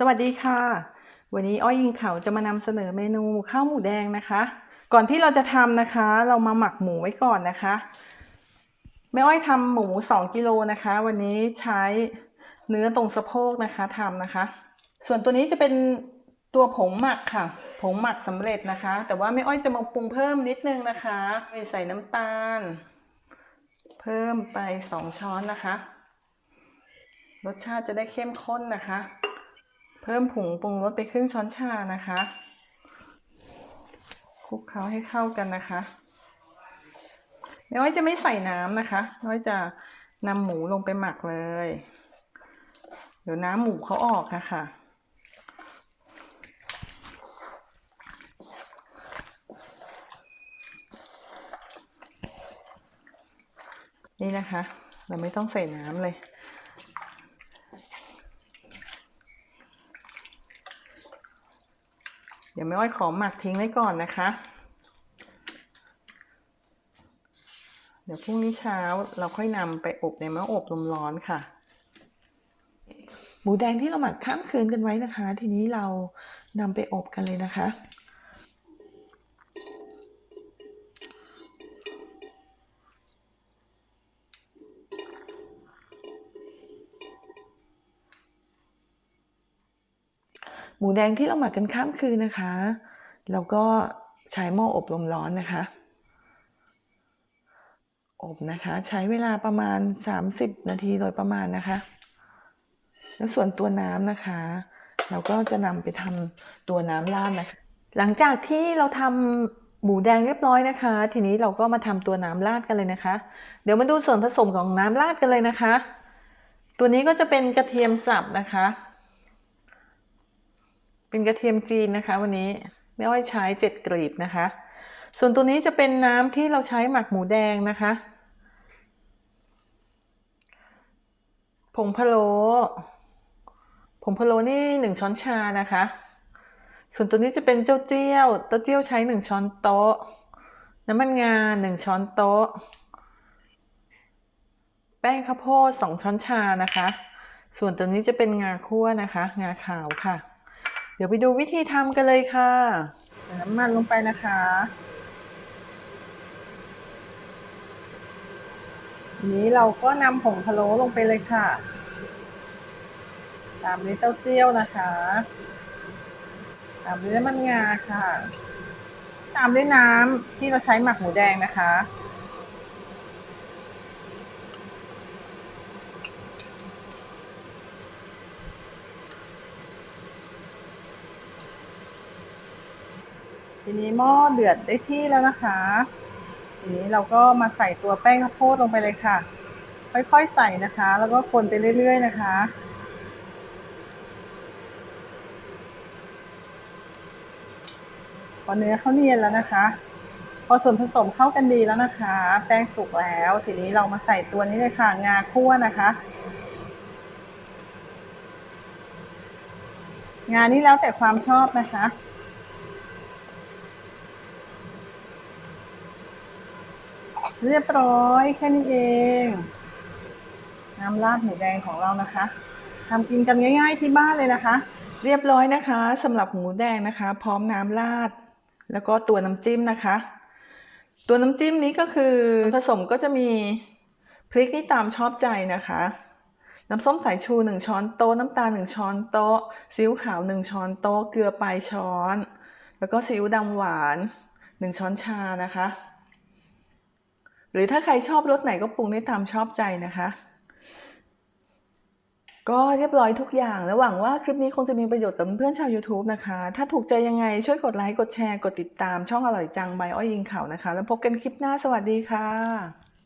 สวัสดีค่ะ วันนี้อ้อยยิงเขาจะมานำเสนอเมนูข้าวหมูแดงนะคะ ก่อนที่เราจะทำนะคะ เรามาหมักหมูไว้ก่อนนะคะแม่อ้อยทำหมู 2กิโลนะคะ วันนี้ใช้เนื้อตรงสะโพกนะคะทำนะคะ ส่วนตัวนี้จะเป็นตัวผงหมักค่ะ ผงหมักสำเร็จนะคะ แต่ว่าแม่อ้อยจะมาปรุงเพิ่มนิดนึงนะคะใส่น้ำตาล เพิ่มไปสองช้อนนะคะ รสชาติจะได้เข้มข้นนะคะ เพิ่มผงปรุงรสไปครึ่งช้อนชานะคะคลุกเคล้าให้เข้ากันนะคะน้อยจะไม่ใส่น้ำนะคะน้อยจะนำหมูลงไปหมักเลย เดี๋ยวน้ำหมูเขาออกค่ะค่ะนี่นะคะ เราไม่ต้องใส่น้ำเลย เดี๋ยวแม่อ้อยขอหมักทิ้งไว้ก่อนนะคะ เดี๋ยวพรุ่งนี้เช้าเราค่อยนำไปอบในหม้ออบลมร้อนค่ะ หมูแดงที่เราหมักข้ามคืนกันไว้นะคะ ทีนี้เรานำไปอบกันเลยนะคะ หมูแดงที่เราหมักกันข้ามคืนนะคะ แล้วก็ใช้หม้ออบลมร้อนนะคะ อบนะคะ ใช้เวลาประมาณ 30 นาทีโดยประมาณนะคะ แล้วส่วนตัวน้ำนะคะ เราก็จะนำไปทำตัวน้ำราดนะคะ หลังจากที่เราทำหมูแดงเรียบร้อยนะคะ ทีนี้เราก็มาทำตัวน้ำราดกันเลยนะคะ เดี๋ยวมาดูส่วนผสมของน้ำราดกันเลยนะคะ ตัวนี้ก็จะเป็นกระเทียมสับนะคะ เป็นกระเทียมจีนนะคะ วันนี้แม่อ้อยใช้เจ็ดกรีบนะคะ ส่วนตัวนี้จะเป็นน้ำที่เราใช้หมักหมูแดงนะคะ ผงพะโล้ผงพะโล้นี่หนึ่งช้อนชานะคะ ส่วนตัวนี้จะเป็นเจ้าเจี้ยวเต้าเจี้ยวใช้หนึ่งช้อนโต๊ะ น้ำมันงาหนึ่งช้อนโต๊ะ แป้งข้าวโพดสองช้อนชานะคะ ส่วนตัวนี้จะเป็นงาคั่วนะคะ งาขาวค่ะ เดี๋ยวไปดูวิธีทำกันเลยค่ะใส่น้ำมันลงไปนะคะ นี้เราก็นำผงพะโล้ลงไปเลยค่ะ ตามด้วยเต้าเจี้ยวนะคะ ตามด้วยน้ำมันงาค่ะ ตามด้วยน้ำที่เราใช้หมักหมูแดงนะคะ ทีนี้หม้อเดือดได้ที่แล้วนะคะ ทีนี้เราก็มาใส่ตัวแป้งข้าวโพดลงไปเลยค่ะ ค่อยๆใส่นะคะ แล้วก็คนไปเรื่อย ๆ นะคะพอเนื้อเขาเนียนแล้วนะคะ พอส่วนผสมเข้ากันดีแล้วนะคะ แป้งสุกแล้ว ทีนี้เรามาใส่ตัวนี้เลยค่ะ งาคั่วนะคะ งานนี้แล้วแต่ความชอบนะคะ เรียบร้อยแค่นี้เอง น้ำราดหมูแดงของเรานะคะทำกินกันง่าย ๆที่บ้านเลยนะคะ เรียบร้อยนะคะสำหรับหมูแดงนะคะ พร้อมน้ำราด แล้วก็ตัวน้ำจิ้มนะคะ ตัวน้ำจิ้มนี้ก็คือผสมก็จะมีพริกที่ตามชอบใจนะคะ น้ำส้มสายชู 1 ช้อนโต๊ะน้ำตาล 1 ช้อนโต๊ะซีอิ๊วขาว 1 ช้อนโต๊ะเกลือปลายช้อน แล้วก็ซีอิ๊วดำหวาน 1 ช้อนชานะคะ หรือถ้าใครชอบรสไหนก็ปรุงได้ตามชอบใจนะคะ ก็เรียบร้อยทุกอย่าง แล้วหวังว่าคลิปนี้คงจะมีประโยชน์กับเพื่อนชาว YouTube นะคะ ถ้าถูกใจยังไงช่วยกดไลค์ กดแชร์ กดติดตามช่องอร่อยจังใบอ้อยยิงเขานะคะ แล้วพบกันคลิปหน้าสวัสดีค่ะ